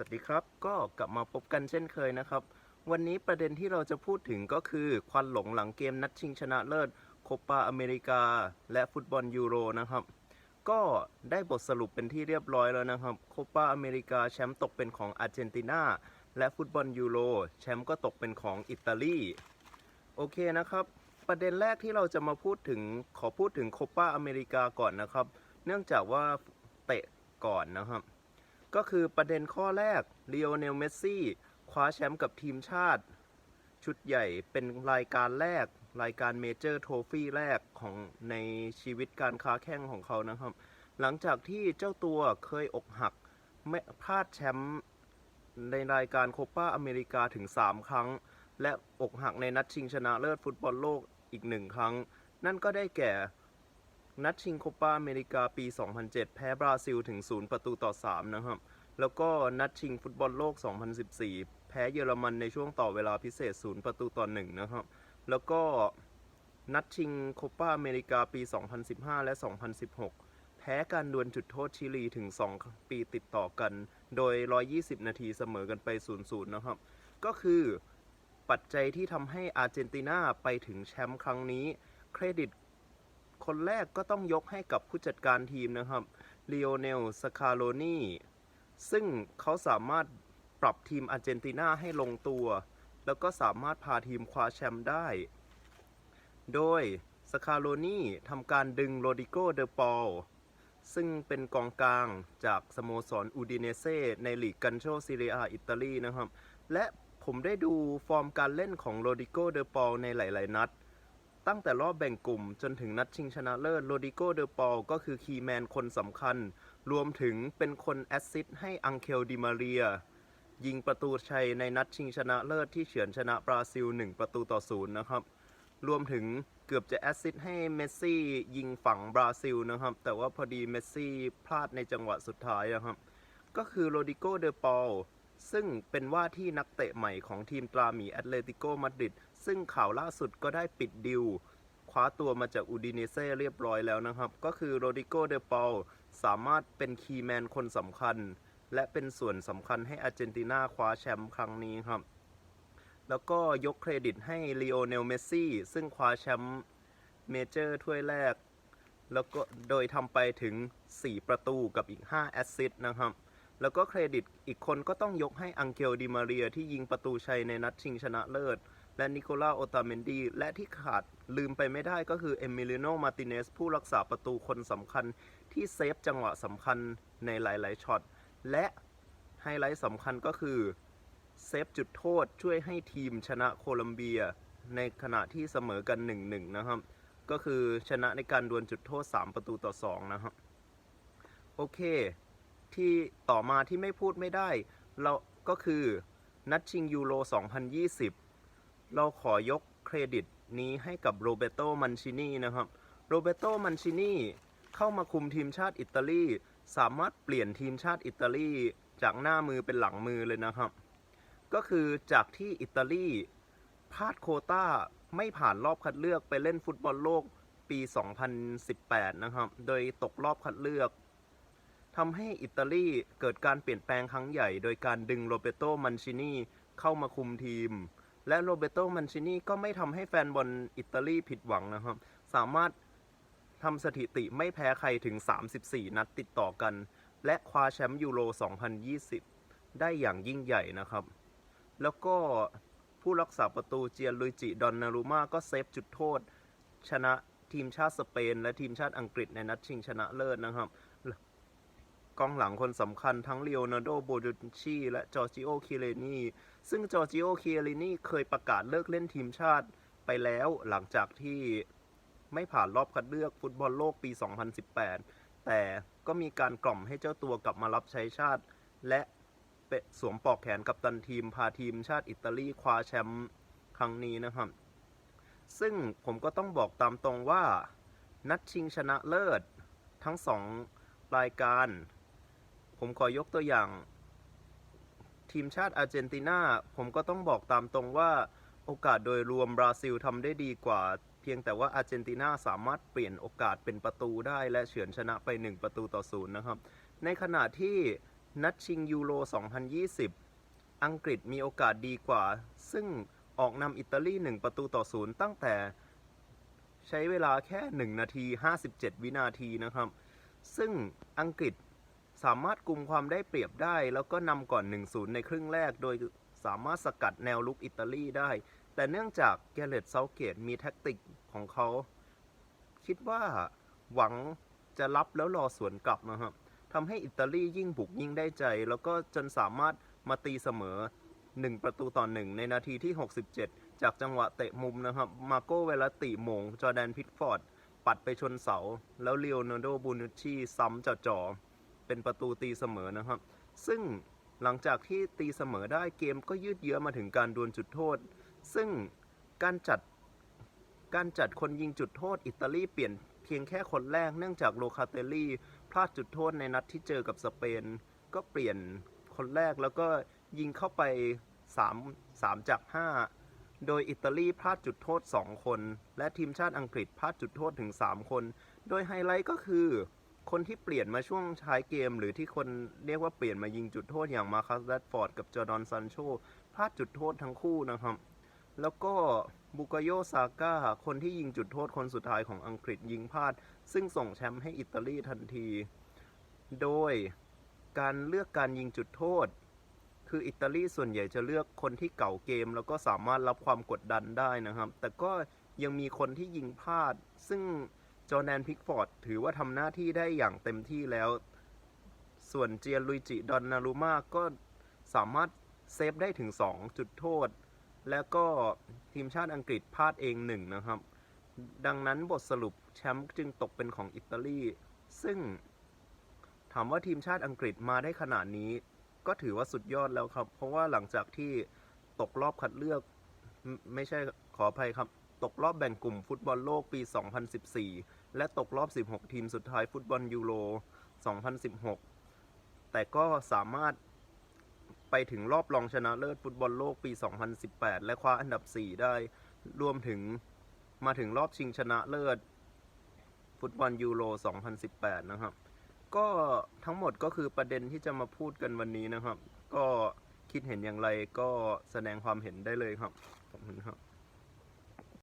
วัสดีครับ ก็กลับมาพบกันเช่นเคยนะครับ วันนี้ประเด็นที่เราจะพูดถึงก็คือควันหลงหลังเกมนัดชิงชนะเลิศโคปาอเมริกา และฟุตบอลยูโรนะครับ ก็ได้บทสรุปเป็นที่เรียบร้อยแล้วนะครับโคปาอเมริกาแชมป์ตกเป็นของอาร์เจนตินาและฟุตบอลยูโรแชมป์ก็ตกเป็นของอิตาลีโอเคนะครับ ประเด็นแรกที่เราจะมาพูดถึงขอพูดถึงโคปาอเมริกาก่อนนะครับ เนื่องจากว่าเตะก่อนนะครับ ก็คือประเด็นข้อแรกลีโอเนล เมสซี่ คว้าแชมป์กับทีมชาติ ชุดใหญ่เป็นรายการแรก รายการเมเจอร์โทฟี่แรกของในชีวิตการค้าแข่งของเขานะครับ หลังจากที่เจ้าตัวเคยอกหักไม่พลาดแชมป์ในรายการโคปาอเมริกาถึง 3 ครั้ง และอกหักในนัดชิงชนะเลิศฟุตบอลโลกอีกหนึ่งครั้ง นั่นก็ได้แก่ นัดชิงโคปาอเมริกาปี 2007 แพ้บราซิลถึง 0 ประตูต่อ 3 นะครับ แล้วก็นัดชิงฟุตบอลโลก 2014 แพ้เยอรมันในช่วงต่อเวลาพิเศษ 0 ประตูต่อ 1 นะครับ แล้วก็นัดชิงโคปาอเมริกาปี 2015 และ 2016 แพ้การดวลจุดโทษชิลีถึง 2 ปีติดต่อกัน โดย 120 นาทีเสมอกันไป 0-0 นะครับ ก็คือปัจจัยที่ทำให้อาร์เจนตินาไปถึงแชมป์ครั้งนี้ เครดิต คนแรกก็ต้องยกให้กับผู้จัดการทีมนะครับลีโอเนลสคาโลนีซึ่งเขาสามารถปรับทีมอาร์เจนตินาให้ลงตัว แล้วก็สามารถพาทีมคว้าแชมป์ได้ โดยสคาโลนีทำการดึงโรดิโกเดปอลซึ่งเป็นกองกลางจากสโมสรอูดิเนเซ่ในลีกกันโชซีเรียอิตาลีนะครับ และผมได้ดูฟอร์มการเล่นของโรดิโกเดปอลในหลาย ๆ นัด ตั้งแต่รอบแบ่งกลุ่ม จนถึงนัดชิงชนะเลิศโรดิโกเดอปอลก็คือคีย์แมนคนสำคัญ รวมถึงเป็นคนแอสซิสต์ให้อังเคลดิมาเรีย ยิงประตูชัยในนัดชิงชนะเลิศที่เฉือนชนะบราซิล 1 ประตูต่อศูนย์นะครับ รวมถึงเกือบจะแอสซิสต์ให้เมสซี่ยิงฝังบราซิลนะครับ แต่ว่าพอดีเมสซี่พลาดในจังหวะสุดท้ายนะครับ ก็คือโรดิโกเดอปอล ซึ่งเป็นว่าที่นักเตะใหม่ของทีมตราหมีแอตเลติโกมาดริดซึ่งข่าวล่าสุดก็ได้ปิดดิวคว้าตัวมาจากอูดิเนเซ่เรียบร้อยแล้วนะครับ ก็คือโรดิโกเดปอลสามารถเป็นคีย์แมนคนสำคัญ และเป็นส่วนสำคัญให้อาร์เจนตินาคว้าแชมป์ครั้งนี้ครับ แล้วก็ยกเครดิตให้ลีโอเนลเมสซี่ซึ่งคว้าแชมป์เมเจอร์ถ้วยแรก แล้วก็โดยทำไปถึง 4 ประตูกับอีก 5 แอสซิสต์นะครับ แล้วก็เครดิตอีกคนก็ต้องยกให้อังเกลดิมาเรียที่ยิงประตูชัยในนัดชิงชนะเลิศ และนิโคลาโอตาเมนดี และที่ขาดลืมไปไม่ได้ก็คือเอมิลิโนมาติเนสผู้รักษาประตูคนสำคัญที่เซฟจังหวะสำคัญในหลาย ๆ ช็อต และไฮไลท์สำคัญก็คือเซฟจุดโทษช่วยให้ทีมชนะโคลัมเบีย ในขณะที่เสมอกัน 1-1 นะครับ ก็คือชนะในการดวลจุดโทษ 3 ประตูต่อ 2 นะครับ โอเค ที่ต่อมาที่ไม่พูดไม่ได้ เราก็คือนัดชิงยูโร 2020 เราขอยกเครดิตนี้ให้กับโรเบโตมันชินีนะครับ โรเบโตมันชินีเข้ามาคุมทีมชาติอิตาลี สามารถเปลี่ยนทีมชาติอิตาลีจากหน้ามือเป็นหลังมือเลยนะครับ ก็คือจากที่อิตาลีพลาดโคต้าไม่ผ่านรอบคัดเลือกไปเล่นฟุตบอลโลกปี 2018 นะครับ โดยตกรอบคัดเลือก ทำให้อิตาลีเกิดการเปลี่ยนแปลงครั้งใหญ่ โดยการดึงโรเบโตมันชินีเข้ามาคุมทีม และโรเบโตมันชินีก็ไม่ทำให้แฟนบอลอิตาลีผิดหวังนะครับ สามารถทำสถิติไม่แพ้ใครถึง 34 นัดติดต่อกัน และคว้าแชมป์ยูโร 2020 ได้อย่างยิ่งใหญ่นะครับ แล้วก็ผู้รักษาประตูเจียนลุยจิ ดอนนารุมาก็เซฟจุดโทษ ชนะทีมชาติสเปน และทีมชาติอังกฤษในนัดชิงชนะเลิศนะครับ กองหลังคนสำคัญทั้งเลโอนาร์โด โบดูชีและจอร์จิโอ คิเลนีซึ่งจอร์จิโอ คิเลนีเคยประกาศเลิกเล่นทีมชาติไปแล้วหลังจากที่ไม่ผ่านรอบคัดเลือกฟุตบอลโลกปี 2018 แต่ก็มีการกล่อมให้เจ้าตัวกลับมารับใช้ชาติ และสวมปลอกแขนกับตันทีมพาทีมชาติอิตาลีคว้าแชมป์ครั้งนี้นะครับ ซึ่งผมก็ต้องบอกตามตรงว่า นัดชิงชนะเลิศทั้งสองรายการ ผมขอยกตัวอย่าง ทีมชาติอาร์เจนตินาผมก็ต้องบอกตามตรงว่าโอกาสโดยรวมบราซิลทำได้ดีกว่า เพียงแต่ว่าอาร์เจนตินาสามารถเปลี่ยนโอกาสเป็นประตูได้และเฉือนชนะไป 1 ประตูต่อศูนย์นะครับ ในขณะที่นัดชิงยูโร 2020 อังกฤษมีโอกาสดีกว่า ซึ่งออกนำอิตาลี 1 ประตูต่อศูนย์ตั้งแต่ใช้เวลาแค่ 1 นาที 57 วินาทีนะครับ ซึ่งอังกฤษ สามารถกุมความได้เปรียบได้ แล้วก็นำก่อน 1-0 ในครึ่งแรก โดยสามารถสกัดแนวลุกอิตาลีได้ แต่เนื่องจากแกเรตเซาเกตมีแท็กติกของเขา คิดว่าหวังจะรับแล้วรอสวนกลับนะครับทำให้อิตาลียิ่งบุกยิ่งได้ใจ แล้วก็จนสามารถมาตีเสมอ 1 ประตูต่อหนึ่งในนาทีที่ 67 จากจังหวะเตะมุมนะครับ มาโกเวลาติมง จอแดนพิทฟอร์ด ปัดไปชนเสา แล้วเลโอนาร์โดบูนุชชีซ้ำจ่อๆ เป็นประตูตีเสมอนะครับ ซึ่งหลังจากที่ตีเสมอได้เกมก็ยืดเยื้อมาถึงการดวลจุดโทษ ซึ่งการจัดการจัดคนยิงจุดโทษอิตาลีเปลี่ยนเพียงแค่คนแรกเนื่องจากโลคาเตลลี่พลาดจุดโทษในนัดที่เจอกับสเปน ก็เปลี่ยนคนแรกแล้วก็ยิงเข้าไป 3 3 จาก 5 โดยอิตาลีพลาดจุดโทษ 2 คน และทีมชาติอังกฤษพลาดจุดโทษถึง 3 คน โดยไฮไลท์ก็คือ คนที่เปลี่ยนมาช่วงท้ายเกม หรือที่คนเรียกว่าเปลี่ยนมายิงจุดโทษอย่างมาคัสแรดฟอร์ดกับจอร์ดอนซันโชพลาดจุดโทษทั้งคู่นะครับ แล้วก็บุกโยซาก้าคนที่ยิงจุดโทษคนสุดท้ายของอังกฤษยิงพลาด ซึ่งส่งแชมป์ให้อิตาลีทันที โดยการเลือกการยิงจุดโทษ คืออิตาลีส่วนใหญ่จะเลือกคนที่เก่าเกม แล้วก็สามารถรับความกดดันได้นะครับ แต่ก็ยังมีคนที่ยิงพลาด ซึ่ง จอแดนพิกฟอร์ดถือว่าทำหน้าที่ได้อย่างเต็มที่แล้ว ส่วนเจียนลุยจิดอนนารุมาก็สามารถเซฟได้ถึง 2 จุดโทษ แล้วก็ทีมชาติอังกฤษพลาดเองหนึ่งนะครับ ดังนั้นบทสรุปแชมป์จึงตกเป็นของอิตาลี ซึ่งถามว่าทีมชาติอังกฤษมาได้ขนาดนี้ ก็ถือว่าสุดยอดแล้วครับ เพราะว่าหลังจากที่ตกรอบคัดเลือกไม่ใช่ขออภัยครับ ตกรอบแบ่งกลุ่มฟุตบอลโลกปี 2014 และตกรอบ 16 ทีมสุดท้ายฟุตบอลยูโร 2016 แต่ก็สามารถไปถึงรอบรองชนะเลิศฟุตบอลโลกปี 2018 และคว้าอันดับ 4 ได้ รวมถึงมาถึงรอบชิงชนะเลิศ ฟุตบอลยูโร 2018 นะครับ ก็ทั้งหมดก็คือประเด็นที่จะมาพูดกันวันนี้นะครับ ก็คิดเห็นอย่างไรก็แสดงความเห็นได้เลยครับ ขอบคุณครับ